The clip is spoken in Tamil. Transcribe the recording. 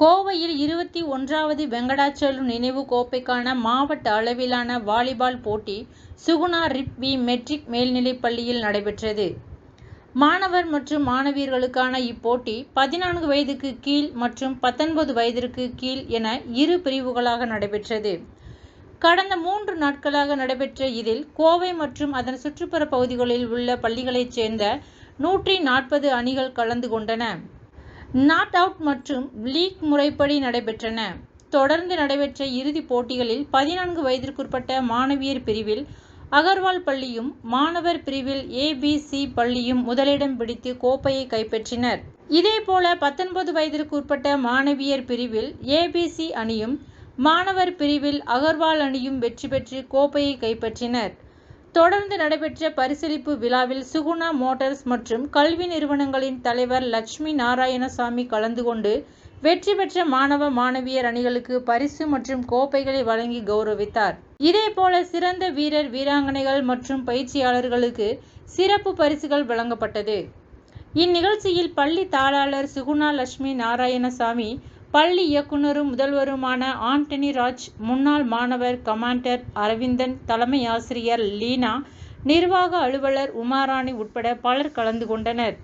கோவையில் இருபத்தி ஒன்றாவது வெங்கடாச்சலம் நினைவு கோப்பைக்கான மாவட்ட அளவிலான வாலிபால் போட்டி சுகுணா ரிப்வி மெட்ரிக் மேல்நிலைப் பள்ளியில் நடைபெற்றது. மாணவர் மற்றும் மாணவியர்களுக்கான இப்போட்டி பதினான்கு வயதுக்கு கீழ் மற்றும் பத்தொன்பது வயதிற்கு கீழ் என இரு பிரிவுகளாக நடைபெற்றது. கடந்த மூன்று நாட்களாக நடைபெற்ற இதில் கோவை மற்றும் அதன் சுற்றுப்புற பகுதிகளில் உள்ள பள்ளிகளைச் சேர்ந்த நூற்றி நாற்பது அணிகள் கலந்து கொண்டன. நாட் அவுட் மற்றும் லீக் முறைப்படி நடைபெற்றன. தொடர்ந்து நடைபெற்ற இறுதிப் போட்டிகளில் பதினான்கு வயதிற்குட்பட்ட மாணவியர் பிரிவில் அகர்வால் பள்ளியும் மாணவர் பிரிவில் ஏ. பி. சி. பள்ளியும் முதலிடம் பிடித்து கோப்பையை கைப்பற்றினர். இதேபோல பத்தொன்பது வயதிற்குட்பட்ட மாணவியர் பிரிவில் ஏ. பி. சி. அணியும் மாணவர் பிரிவில் அகர்வால் அணியும் வெற்றி பெற்று கோப்பையை கைப்பற்றினர். தொடர்ந்து நடைபெற்ற பரிசளிப்பு விழாவில் சுகுணா மோட்டார்ஸ் மற்றும் கல்வி நிறுவனங்களின் தலைவர் லட்சுமி நாராயணசாமி கலந்து கொண்டு வெற்றி பெற்ற மாணவ மாணவியர் அணிகளுக்கு பரிசு மற்றும் கோப்பைகளை வழங்கி கௌரவித்தார் இதேபோல சிறந்த வீரர் வீராங்கனைகள் மற்றும் பயிற்சியாளர்களுக்கு சிறப்பு பரிசுகள் வழங்கப்பட்டது. இந்நிகழ்ச்சியில் பள்ளி தாளாளர் சுகுணா லட்சுமி நாராயணசாமி பள்ளி இயக்குனரும் முதல்வருமான ஆண்டனி ராஜ் முன்னாள் மாணவர் கமாண்டர் அரவிந்தன் தலைமை ஆசிரியர் லீனா நிர்வாக அலுவலர் உமாராணி உட்பட பலர் கலந்து கொண்டனர்.